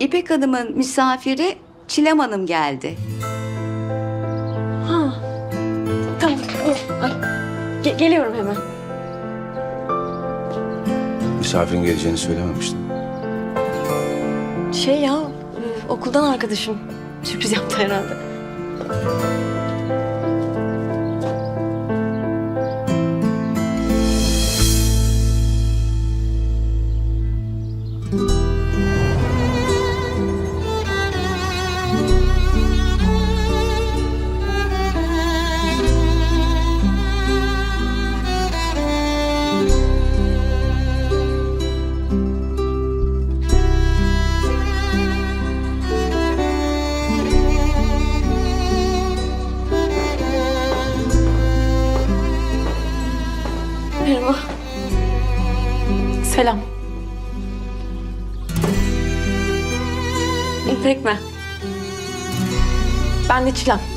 İpek Hanım'ın misafiri Çilem Hanım geldi. Ha. Tamam. Ay. Ge- geliyorum hemen. Misafirin geleceğini söylememiştin. Şey ya, e, okuldan arkadaşım. Sürpriz yaptı herhalde. İpek mi? Ben de Çilem.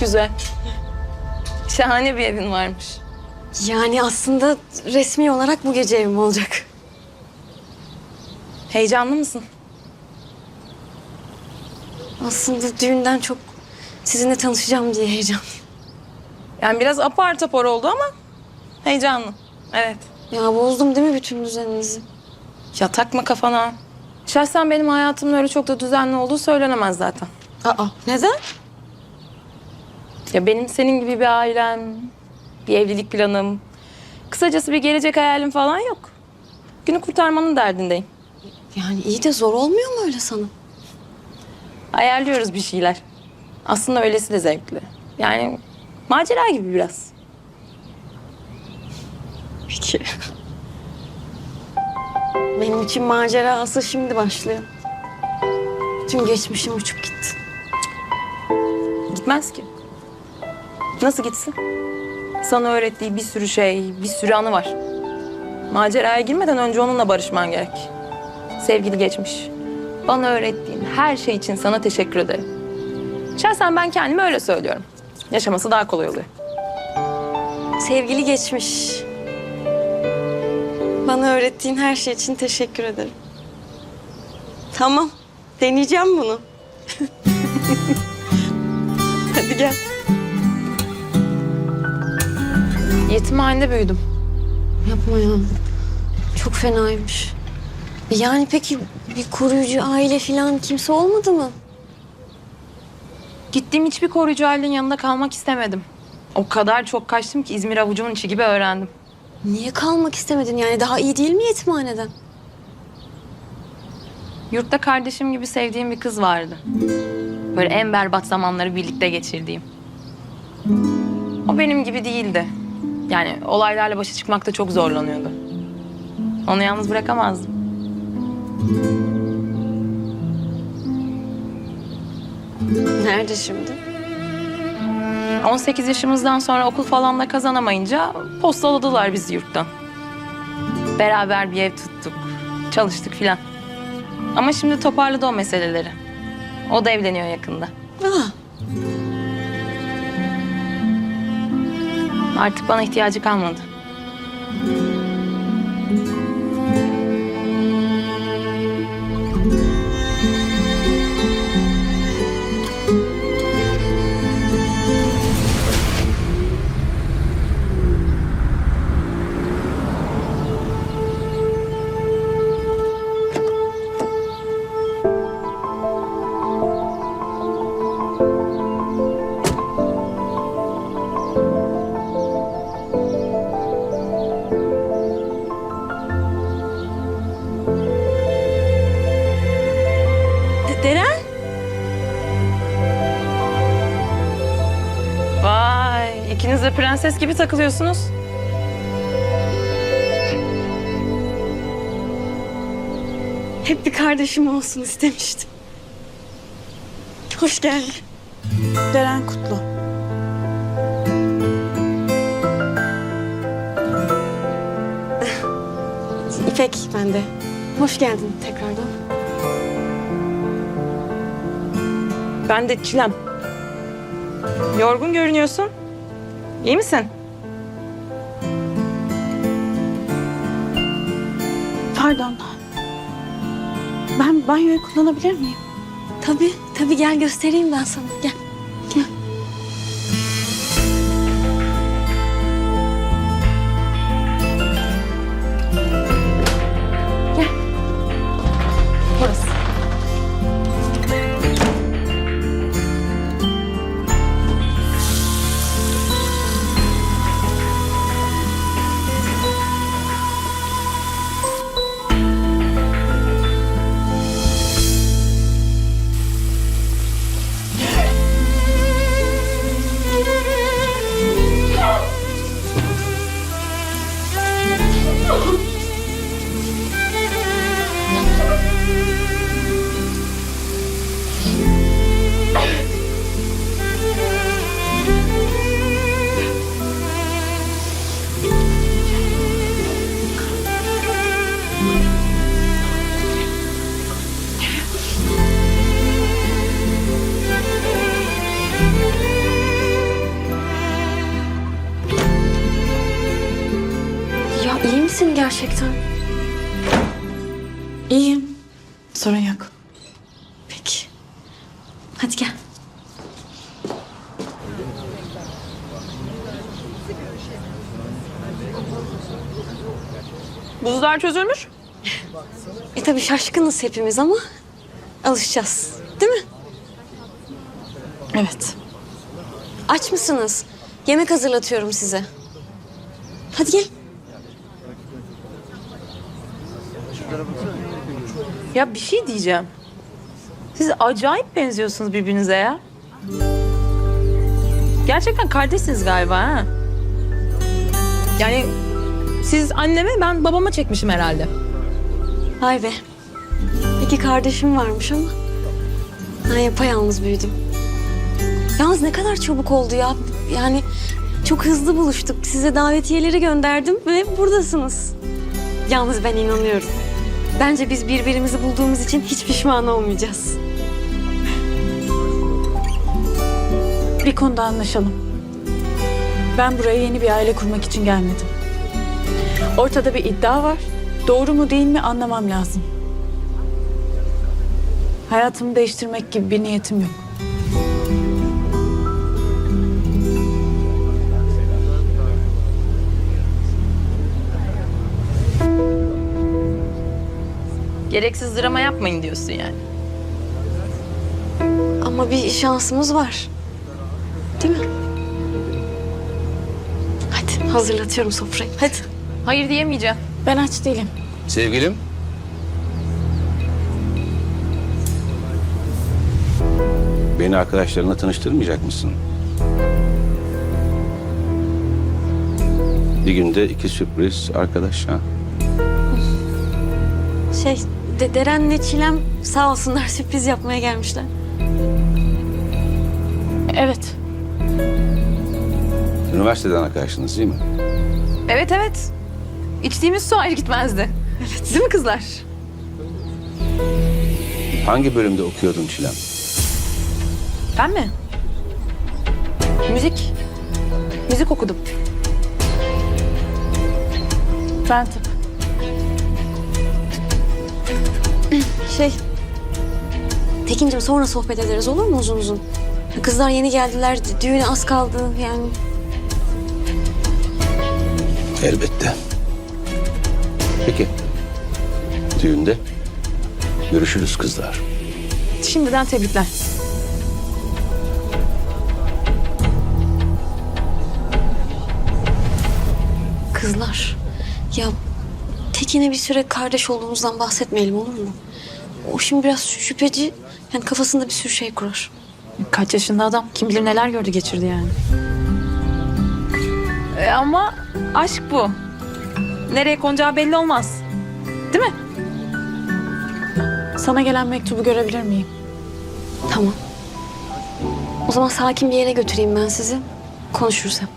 Güzel. Şahane bir evin varmış. Yani aslında resmi olarak bu gece evim olacak. Heyecanlı mısın? Aslında düğünden çok sizinle tanışacağım diye heyecan. Yani biraz apar topar oldu ama heyecanlı. Evet. Ya bozdum değil mi bütün düzeninizi? Ya takma kafana. Şahsen benim hayatımın öyle çok da düzenli olduğu söylenemez zaten. Aa, neden? Ya benim senin gibi bir ailem, bir evlilik planım, kısacası bir gelecek hayalim falan yok. Günü kurtarmanın derdindeyim. Yani iyi de zor olmuyor mu öyle sana? Ayarlıyoruz bir şeyler. Aslında öylesi de zevkli. Yani macera gibi biraz. Peki. Benim için macera asıl şimdi başlıyor. Tüm geçmişim uçup gitti. Gitmez ki. Nasıl gitsin? Sana öğrettiği bir sürü şey, bir sürü anı var. Maceraya girmeden önce onunla barışman gerek. Sevgili geçmiş, bana öğrettiğin her şey için sana teşekkür ederim. Şahsen ben kendime öyle söylüyorum. Yaşaması daha kolay oluyor. Sevgili geçmiş. Bana öğrettiğin her şey için teşekkür ederim. Tamam. Deneyeceğim bunu. Hadi gel. Yetimhanede büyüdüm. Yapma ya. Çok fenaymış. Yani peki bir koruyucu aile falan kimse olmadı mı? Gittiğim hiçbir koruyucu ailenin yanında kalmak istemedim. O kadar çok kaçtım ki İzmir avucumun içi gibi öğrendim. Niye kalmak istemedin? Yani daha iyi değil mi yetimhaneden? Yurtta kardeşim gibi sevdiğim bir kız vardı. Böyle en berbat zamanları birlikte geçirdiğim. O benim gibi değildi. Yani olaylarla başa çıkmakta çok zorlanıyordu. Onu yalnız bırakamazdım. Nerede şimdi? 18 yaşımızdan sonra okul falan da kazanamayınca postaladılar bizi yurttan. Beraber bir ev tuttuk, çalıştık filan. Ama şimdi toparladı o meseleleri. O da evleniyor yakında. Ah, Artık bana ihtiyacı kalmadı. Prenses gibi takılıyorsunuz. Hep bir kardeşim olsun istemiştim. Hoş geldin. Deren Kutlu. İpek ben de. Hoş geldin tekrardan. Ben de Çilem. Yorgun görünüyorsun. İyi misin? Pardon. Ben banyoyu kullanabilir miyim? Tabii, tabii gel göstereyim ben sana. Gel. Gel. Ya iyi misin gerçekten? İyiyim. Sorun yok. Peki. Hadi gel. Buzlar çözülmüş. E tabii şaşkınız hepimiz ama alışacağız. Değil mi? Evet. Aç mısınız? Yemek hazırlatıyorum size. Hadi gel. Ya bir şey diyeceğim. Siz acayip benziyorsunuz birbirinize ya. Gerçekten kardeşsiniz galiba ha. Yani siz anneme ben babama çekmişim herhalde. Vay be. İki kardeşim varmış ama ben yapayalnız büyüdüm. Yalnız ne kadar çabuk oldu ya. Yani çok hızlı buluştuk. Size davetiyeleri gönderdim ve buradasınız. Yalnız ben inanıyorum. Bence biz birbirimizi bulduğumuz için hiç pişman olmayacağız. Bir konuda anlaşalım. Ben buraya yeni bir aile kurmak için gelmedim. Ortada bir iddia var. Doğru mu değil mi anlamam lazım. Hayatımı değiştirmek gibi bir niyetim yok. Gereksiz drama yapmayın diyorsun yani. Ama bir şansımız var. Değil mi? Hadi hazırlatıyorum sofrayı. Hadi. Hayır diyemeyeceğim. Ben aç değilim. Sevgilim. Beni arkadaşlarına tanıştırmayacak mısın? Bir günde iki sürpriz arkadaş ha. Şey, de Deren'le Çilem sağ olsunlar sürpriz yapmaya gelmişler. Evet. Üniversiteden arkadaşınız değil mi? Evet evet. İçtiğimiz su ayrı gitmezdi. Evet. Değil mi kızlar? Hangi bölümde okuyordun Çilem? Ben mi? Müzik. Müzik okudum. Ben tıp. Şey, Tekin'cim sonra sohbet ederiz olur mu uzun uzun? Kızlar yeni geldiler, düğüne az kaldı yani. Elbette. Peki. Düğünde görüşürüz kızlar. Şimdiden tebrikler. Kızlar, ya Tekin'e bir süre kardeş olduğumuzdan bahsetmeyelim olur mu? O şimdi biraz şüpheci, yani kafasında bir sürü şey kurar. Kaç yaşında adam? Kim bilir neler gördü geçirdi yani. E, ama aşk bu. Nereye konacağı belli olmaz. Değil mi? Sana gelen mektubu görebilir miyim? Tamam. O zaman sakin bir yere götüreyim ben sizi. Konuşuruz hem.